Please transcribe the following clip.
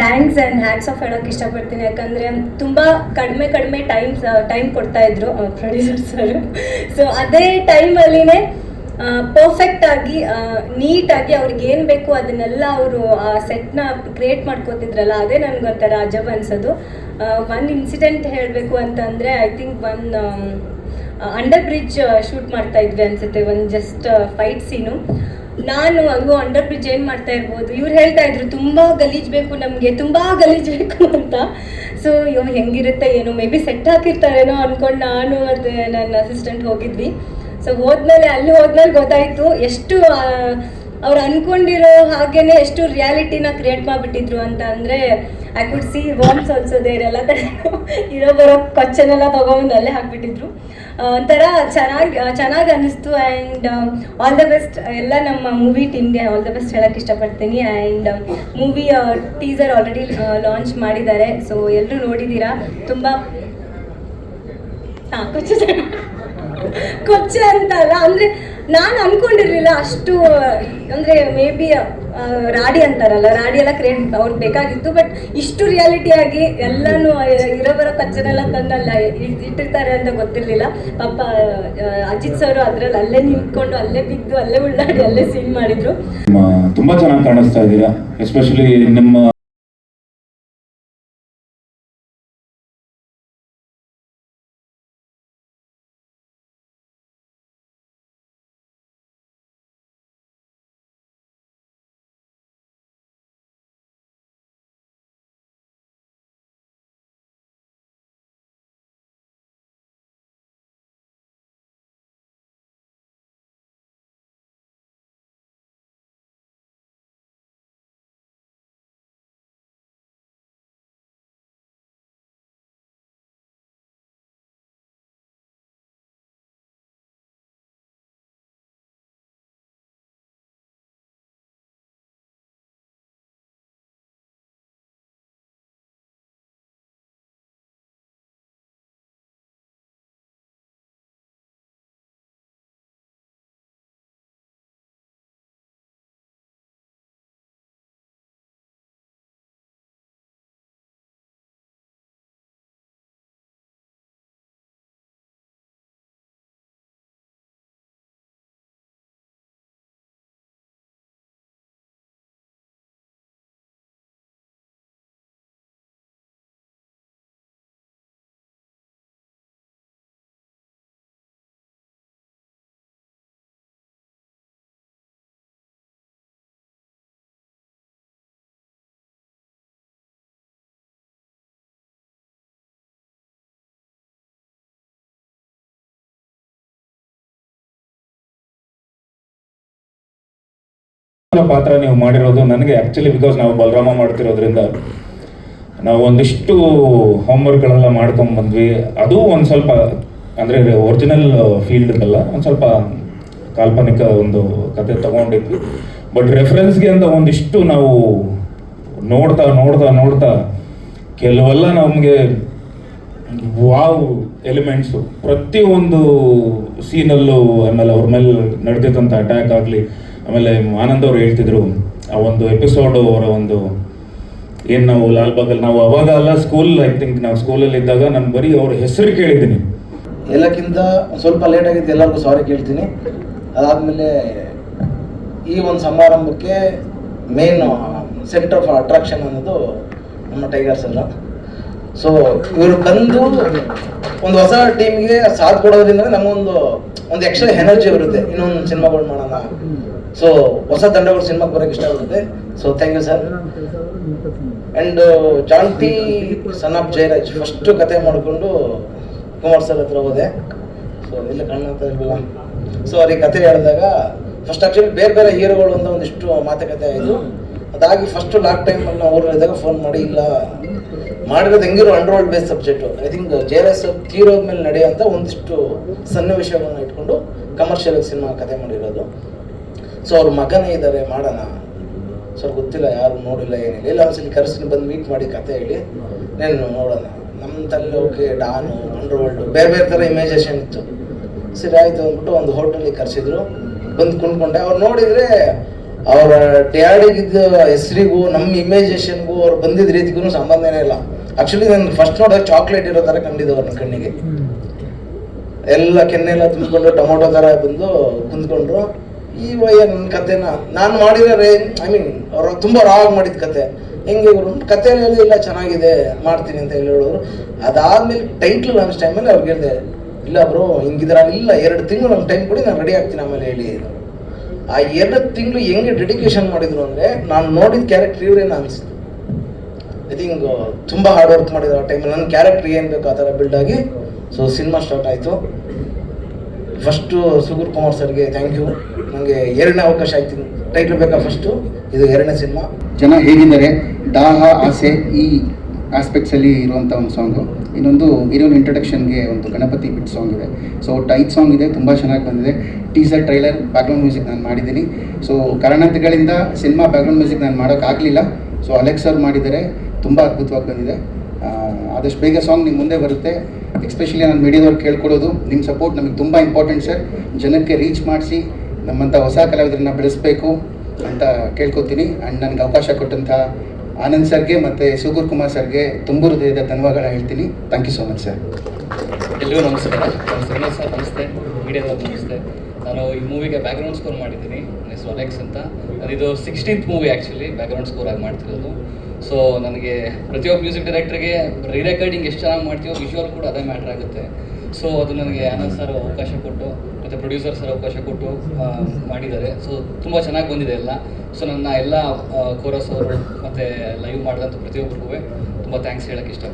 Thanks and hacks of ಹೇಳೋಕೆ ಇಷ್ಟಪಡ್ತೀನಿ. ಯಾಕಂದರೆ ತುಂಬ ಕಡಿಮೆ ಕಡಿಮೆ ಟೈಮ್ ಟೈಮ್ ಕೊಡ್ತಾ ಇದ್ರು ಪ್ರೊಡ್ಯೂಸರ್ ಸರ್. ಸೊ ಅದೇ ಟೈಮಲ್ಲಿನೇ ಪರ್ಫೆಕ್ಟ್ ಆಗಿ ನೀಟಾಗಿ ಅವ್ರಿಗೆ ಏನು ಬೇಕು ಅದನ್ನೆಲ್ಲ ಅವರು, ಆ ಸೆಟ್ನ ಕ್ರಿಯೇಟ್ ಮಾಡ್ಕೋತಿದ್ರಲ್ಲ, ಅದೇ ನನಗೊಂಥರ ಅಜಬ್ ಅನ್ಸೋದು. ಒನ್ ಇನ್ಸಿಡೆಂಟ್ ಹೇಳಬೇಕು ಅಂತಂದರೆ I think one under bridge shoot ಮಾಡ್ತಾ ಇದ್ವಿ ಅನ್ಸುತ್ತೆ. ಒಂದು ಜಸ್ಟ್ ಫೈಟ್ ಸೀನು ನಾನು ಅಯ್ಯೋ ಅಂಡರ್ ಬ್ರಿಡ್ಜ್ ಏನು ಮಾಡ್ತಾ ಇರ್ಬೋದು? ಇವ್ರು ಹೇಳ್ತಾ ಇದ್ರು, ತುಂಬ ಗಲೀಜ್ ಬೇಕು ನಮಗೆ, ತುಂಬ ಗಲೀಜ್ ಬೇಕು ಅಂತ. ಸೊ ಅಯ್ಯೋ, ಹೆಂಗಿರುತ್ತೆ ಏನೋ ಮೇ ಬಿ ಸೆಟ್ ಹಾಕಿರ್ತಾರೇನೋ ಅನ್ಕೊಂಡು ನಾನು ಮತ್ತು ನನ್ನ ಅಸಿಸ್ಟೆಂಟ್ ಹೋಗಿದ್ವಿ. ಸೊ ಹೋದ್ಮೇಲೆ ಅಲ್ಲಿ ಹೋದ್ಮೇಲೆ ಗೊತ್ತಾಯ್ತು, ಎಷ್ಟು ಅವ್ರು ಅನ್ಕೊಂಡಿರೋ ಹಾಗೇನೆ ಎಷ್ಟು ರಿಯಾಲಿಟಿನ ಕ್ರಿಯೇಟ್ ಮಾಡಿಬಿಟ್ಟಿದ್ರು ಅಂತ ಅಂದರೆ ಐ ಕುಡ್ ಸಿ ವಾಮ್ಸ್ ಆಲ್ಸೋ ಇರೋಲ್ಲ ಇರೋ ಬರೋ ಕೊಚ್ಚನೆಲ್ಲ ತೊಗೊಂಡು ಅಲ್ಲೇ ಹಾಕ್ಬಿಟ್ಟಿದ್ರು. ಒಂಥರ ಚೆನ್ನಾಗಿ ಚೆನ್ನಾಗಿ ಅನ್ನಿಸ್ತು ಆ್ಯಂಡ್ ಆಲ್ ದ ಬೆಸ್ಟ್ ಎಲ್ಲ ನಮ್ಮ ಮೂವಿ ಟೀಮ್ಗೆ ಆಲ್ ದ ಬೆಸ್ಟ್ ಹೇಳಕ್ಕೆ ಇಷ್ಟಪಡ್ತೀನಿ and movie teaser already launch ಮಾಡಿದ್ದಾರೆ. ಸೊ ಎಲ್ಲರೂ ನೋಡಿದ್ದೀರಾ? ತುಂಬ, ಹಾಂ, ಕೊಚ್ಚೆ ಕೊಚ್ಚೆ ಅಂತ ಅಲ್ಲ ಅಂದರೆ ನಾನು ಅಂದ್ಕೊಂಡಿರಲಿಲ್ಲ ಅಷ್ಟು ಅಂದರೆ ಮೇ ಬಿ ರಾಡಿ ಅಂತಾರಲ್ಲ, ರಾಡಿ ಎಲ್ಲ ಕ್ರಿಯೇಟ್ ಅವ್ರಿಗೆ ಬೇಕಾಗಿತ್ತು ಬಟ್ ಇಷ್ಟು ರಿಯಾಲಿಟಿಯಾಗಿ ಎಲ್ಲಾನು ಇರೋ ಬರೋ ಕಚ್ಚನೆಲ್ಲ ತಂದಲ್ಲ ಇಟ್- ಇಟ್ಟಿರ್ತಾರೆ ಅಂತ ಗೊತ್ತಿರಲಿಲ್ಲ. ಪಾಪ ಅಜಿತ್ ಸರ್ ಅದ್ರಲ್ಲಿ ಅಲ್ಲೇ ನಿಂತ್ಕೊಂಡು, ಅಲ್ಲೇ ಬಿದ್ದು, ಅಲ್ಲೇ ಉಳ್ಳಾಡಿ, ಅಲ್ಲೇ ಸೀನ್ ಮಾಡಿದ್ರು. ತುಂಬಾ ಚೆನ್ನಾಗಿ ಕಾಣಿಸ್ತಾ ಇದ್ದೀರಾ ಎಸ್ಪೆಷಲಿ ನಿಮ್ಮ ಪಾತ್ರ ನೀವು ಮಾಡಿರೋದು ನನಗೆ ಆ್ಯಕ್ಚುಲಿ ಬಿಕಾಸ್ ನಾವು ಬಲರಾಮ ಮಾಡ್ತಿರೋದ್ರಿಂದ ನಾವು ಒಂದಿಷ್ಟು ಹೋಮ್ವರ್ಕ್ಗಳೆಲ್ಲ ಮಾಡ್ಕೊಂಡು ಬಂದ್ವಿ. ಅದು ಒಂದು ಸ್ವಲ್ಪ, ಅಂದರೆ ಒರಿಜಿನಲ್ ಫೀಲ್ಡ್ಗಲ್ಲ ಒಂದು ಸ್ವಲ್ಪ ಕಾಲ್ಪನಿಕ ಒಂದು ಕತೆ ತಗೊಂಡಿದ್ವಿ. ಬಟ್ ರೆಫರೆನ್ಸ್ಗೆ ಅಂತ ಒಂದಿಷ್ಟು ನಾವು ನೋಡ್ತಾ ನೋಡ್ತಾ ನೋಡ್ತಾ ಕೆಲವೆಲ್ಲ ನಮಗೆ ವಾವ್ ಎಲಿಮೆಂಟ್ಸು ಪ್ರತಿಯೊಂದು ಸೀನಲ್ಲೂ ಆಮೇಲೆ ಅವ್ರ ಮೇಲೆ ನಡೆದಿದ್ದಂಥ ಅಟ್ಯಾಕ್ ಆಗಲಿ ಆಮೇಲೆ ಆನಂದ್ ಅವರು ಹೇಳ್ತಿದ್ರು, ಆ ಒಂದು ಎಪಿಸೋಡ್ ಅವರ ಒಂದು ಏನು ನಾವು ಲಾಲ್ಬಾಗಲ್ಲಿ ನಾವು ಅವಾಗ ಅಲ್ಲ ಸ್ಕೂಲ್ ಐ ಥಿಂಕ್ ನಾವು ಸ್ಕೂಲಲ್ಲಿ ಇದ್ದಾಗ ನಾನು ಬರೀ ಅವ್ರ ಹೆಸರು ಕೇಳಿದ್ದೀನಿ. ಎಲ್ಲಕ್ಕಿಂತ ಸ್ವಲ್ಪ ಲೇಟ್ ಆಗಿದ್ದು ಎಲ್ಲರಿಗೂ ಸಾರಿ ಕೇಳ್ತೀನಿ. ಅದಾದಮೇಲೆ ಈ ಒಂದು ಸಮಾರಂಭಕ್ಕೆ ಮೇನ್ ಸೆಂಟರ್ ಆಫ್ ಅಟ್ರಾಕ್ಷನ್ ಅನ್ನೋದು ನಮ್ಮ ಟೈಗರ್ಸ್ ಅಲ್ಲ. ಸೊ ಇವರು ಬಂದು ಒಂದು ಹೊಸ ಟೀಮ್ಗೆ ಸಾಥ್ ಕೊಡೋದ್ರಿಂದ ನಮಗೊಂದು, ಒಂದು ಎಕ್ಸ್ಟ್ರಾ ಎನರ್ಜಿ ಬರುತ್ತೆ. ಇನ್ನೊಂದು ಸಿನಿಮಾಗಳು ಮಾಡೋಣ. ಸೊ ಹೊಸ ತಂಡಗಳು ಸಿನ್ಮಾ ಬರೋಕೆ ಇಷ್ಟ ಆಗುತ್ತೆ. So thank you sir and ಜಾಂತಿ son of Jayaraj first ಕತೆ ಮಾಡಿಕೊಂಡು ಕುಮಾರ್ ಸರ್ ಹತ್ರ ಹೋದೆ. ಸೊ ಇಲ್ಲ ಅಂತ ಇರಲಿಲ್ಲ. ಸೊ ಅವ್ರಿಗೆ ಕತೆ ಹೇಳಿದಾಗ ಫಸ್ಟ್ ಆ್ಯಕ್ಚುಲಿ ಬೇರೆ ಬೇರೆ ಹೀರೋಗಳು ಅಂತ ಒಂದಿಷ್ಟು ಮಾತುಕತೆ ಆಯಿತು. ಅದಾಗಿ ಫಸ್ಟ್ ಲಾಕ್ ಟೈಮಲ್ಲಿ ನಾವು ಊರಲ್ಲಿದ್ದಾಗ ಫೋನ್ ಮಾಡಿ, ಇಲ್ಲ, ಮಾಡಿರೋದು ಹೆಂಗಿರೋ underworld base subject I think S ತೀರೋದ ಮೇಲೆ ನಡೆಯುವಂಥ ಒಂದಿಷ್ಟು ಸನ್ನಿವೇಶಗಳನ್ನ ಇಟ್ಕೊಂಡು ಕಮರ್ಷಿಯಲ್ ಸಿನಿಮಾ ಕತೆ ಮಾಡಿರೋದು. ಸೊ ಅವ್ರ ಮಗನೇ ಇದ್ದಾರೆ ಮಾಡೋಣ. ಸರ್ ಗೊತ್ತಿಲ್ಲ ಯಾರು ನೋಡಿಲ್ಲ ಏನಿಲ್ಲ. ಇಲ್ಲ ಒಂದ್ಸಲಿ ಕರೆಸಿ ಬಂದು ಮೀಟ್ ಮಾಡಿ ಕತೆ ಹೇಳಿ. నేను ನೋಡೋಣ. ನಮ್ಮ ತಲೆ ಓಕೆ ಡಾನು ಅಂಡರ್ ವರ್ಲ್ಡ್ ಬೇರೆ ಬೇರೆ ಥರ ಇಮೇಜೇಷನ್ ಇತ್ತು. ಸರಿ ಆಯಿತು ಅಂದ್ಬಿಟ್ಟು ಒಂದು ಹೋಟೆಲಿಗೆ ಕರೆಸಿದ್ರು. ಬಂದು ಕುಂಡ್ಕೊಂಡೆ ಅವ್ರು ನೋಡಿದರೆ ಅವರ ಡ್ಯಾಡಿಗಿದ್ದ ಹೆಸರಿಗೂ ನಮ್ಮ ಇಮೇಜೇಷನ್ಗೂ ಅವ್ರು ಬಂದಿದ್ದ ರೀತಿಗೂ ಸಂಬಂಧನೇ ಇಲ್ಲ. ಆ್ಯಕ್ಚುಲಿ ನಾನು ಫಸ್ಟ್ ನೋಡಿದಾಗ ಚಾಕ್ಲೇಟ್ ಇರೋ ಥರ ಕಂಡಿದ್ದು ಅವ್ರನ್ನ ಕಣ್ಣಿಗೆ. ಎಲ್ಲ ಕೆನ್ನೆಲ್ಲ ತುಂಬಿಕೊಂಡು ಟೊಮೊಟೊ ಥರ ಬಂದು ಕುಂತ್ಕೊಂಡ್ರು. ಈ ವಯ ನನ್ನ ಕತೆನ ನಾನು ಮಾಡಿರೋ ಐ ಮೀನ್ ಅವ್ರು ತುಂಬ ರಾಗ್ ಮಾಡಿದ ಕತೆ ಹೆಂಗೆ ಇವರು ಕತೆ ಹೇಳಿ ಚೆನ್ನಾಗಿದೆ, ಮಾಡ್ತೀನಿ ಅಂತ ಹೇಳಿ ಹೇಳೋರು. ಅದಾದ್ಮೇಲೆ ಟೈಟ್ಲ್ ಲಾಂಚ್ ಟೈಮಲ್ಲಿ ಅವ್ರಿಗೆ ಹೇಳಿದೆ, ಇಲ್ಲ ಬ್ರೋ, ಹಿಂಗಿದ್ರ ಇಲ್ಲ, ಎರಡು ತಿಂಗಳು ನಮ್ಮ ಟೈಮ್ ಕೊಡಿ, ನಾನು ರೆಡಿ ಆಗ್ತೀನಿ ಆಮೇಲೆ ಹೇಳಿ ಆ ಎರಡು ತಿಂಗಳು ಹೆಂಗೆ ಡೆಡಿಕೇಶನ್ ಮಾಡಿದ್ರು ಅಂದರೆ, ನಾನು ನೋಡಿದ ಕ್ಯಾರೆಕ್ಟರ್ ಇವ್ರೇನು ಅನಿಸ್ತು ಐ ಥಿಂಕ್ ತುಂಬ ಹಾರ್ಡ್ ವರ್ಕ್ ಮಾಡಿದ್ರು ಆ ಟೈಮಲ್ಲಿ ನನ್ನ ಕ್ಯಾರೆಕ್ಟರ್ ಏನು ಬೇಕು ಆ ಥರ ಬಿಲ್ಡ್ ಆಗಿ ಸೊ ಸಿನಿಮಾ ಸ್ಟಾರ್ಟ್ ಆಯಿತು. ಫಸ್ಟು ಸುಗುರ್ ಕುಮಾರ್ ಸರ್ಗೆ ಥ್ಯಾಂಕ್ ಯು ನನಗೆ ಎರಡನೇ ಅವಕಾಶ ಆಯ್ತು. ಟೈಟ್ಲ್ ಬೇಕಾ ಫಸ್ಟು ಇದು ಎರಡನೇ ಸಿನಿಮಾ ಜನ ಹೇಗಿದ್ದಾರೆ? ದಾಹ, ಆಸೆ ಈ ಆಸ್ಪೆಕ್ಟ್ಸಲ್ಲಿ ಇರುವಂಥ ಒಂದು ಸಾಂಗು ಇನ್ನೊಂದು ಇರೋನ್ ಇಂಟ್ರಡಕ್ಷನ್ಗೆ ಒಂದು ಗಣಪತಿ ಬಿಟ್ ಸಾಂಗ್ ಇದೆ. ಸೊ ಟೈಟ್ ಸಾಂಗ್ ಇದೆ, ತುಂಬ ಚೆನ್ನಾಗಿ ಬಂದಿದೆ. ಟೀಸರ್ ಟ್ರೈಲರ್ ಬ್ಯಾಕ್ಗ್ರೌಂಡ್ ಮ್ಯೂಸಿಕ್ ನಾನು ಮಾಡಿದ್ದೀನಿ. ಸೊ ಕಾರಣಾಂತರಗಳಿಂದ ಸಿನಿಮಾ ಬ್ಯಾಕ್ಗ್ರೌಂಡ್ ಮ್ಯೂಸಿಕ್ ನಾನು ಮಾಡೋಕ್ಕಾಗಲಿಲ್ಲ ಸೊ ಅಲೆಕ್ಸ್ ಮಾಡಿದರೆ ತುಂಬ ಅದ್ಭುತವಾಗಿ ಬಂದಿದೆ. ಆದಷ್ಟು ಬೇಗ ಸಾಂಗ್ ನಿಮ್ಮ ಮುಂದೆ ಬರುತ್ತೆ. ಎಸ್ಪೆಷಲಿ ನಾನು ಮೀಡಿಯಾದವ್ರು ಕೇಳ್ಕೊಳ್ಳೋದು. ನಿಮ್ಮ ಸಪೋರ್ಟ್ ನಮಗೆ ತುಂಬ ಇಂಪಾರ್ಟೆಂಟ್ ಸರ್ ಜನಕ್ಕೆ ರೀಚ್ ಮಾಡಿಸಿ ನಮ್ಮಂಥ ಹೊಸ ಕಲಾವಿದರನ್ನ ಬೆಳೆಸಬೇಕು ಅಂತ ಕೇಳ್ಕೊತೀನಿ. ಆ್ಯಂಡ್ ನನಗೆ ಅವಕಾಶ ಕೊಟ್ಟಂಥ ಆನಂದ್ ಸರ್ಗೆ ಮತ್ತು ಸುಗೂರ್ ಕುಮಾರ್ ಸರ್ಗೆ ತುಂಬ ಹೃದಯದ ಧನ್ಯವಾದ ಹೇಳ್ತೀನಿ. Thank you so much sir ಎಲ್ರಿಗೂ ನಮಸ್ಕಾರ. ನಾನು ಸರ್ ನಮಸ್ತೆ. ಮೀಡಿಯಾದವ್ರು ನಮಸ್ತೆ. ನಾನು ಈ ಮೂವಿಗೆ ಬ್ಯಾಕ್ಗ್ರೌಂಡ್ ಸ್ಕೋರ್ ಮಾಡಿದ್ದೀನಿ. ಎಸ್ ಒಲೆಕ್ಸ್ ಅಂತ. ಇದು sixteenth movie actually background score ಆಗಿ ಮಾಡ್ತಿರೋದು. ಸೊ ನನಗೆ ಪ್ರತಿಯೊಬ್ಬ ಮ್ಯೂಸಿಕ್ ಡೈರೆಕ್ಟರ್ಗೆ ರೀ ರೆಕಾರ್ಡಿಂಗ್ ಎಷ್ಟು ಚೆನ್ನಾಗಿ ಮಾಡ್ತೀವೋ ವಿಜುವಲ್ ಕೂಡ ಅದೇ ಮ್ಯಾಟ್ರ್ ಆಗುತ್ತೆ. ಸೊ ಅದು ನನಗೆ ಆನಂದ್ ಸರ್ ಅವಕಾಶ ಕೊಟ್ಟು ಮತ್ತು ಪ್ರೊಡ್ಯೂಸರ್ ಸರ್ ಅವಕಾಶ ಕೊಟ್ಟು ಮಾಡಿದ್ದಾರೆ. ಸೊ ತುಂಬ ಚೆನ್ನಾಗಿ ಬಂದಿದೆ ಎಲ್ಲ. ಸೊ ನನ್ನ ಎಲ್ಲ ಕೋರಸ್ ಅವರು ಮತ್ತು ಲೈವ್ ಮಾಡಿದಂಥ ಪ್ರತಿಯೊಬ್ಬರಿಗೂ ತುಂಬ ಥ್ಯಾಂಕ್ಸ್ ಹೇಳೋಕ್ಕೆ ಇಷ್ಟಪಡ್ತೀನಿ.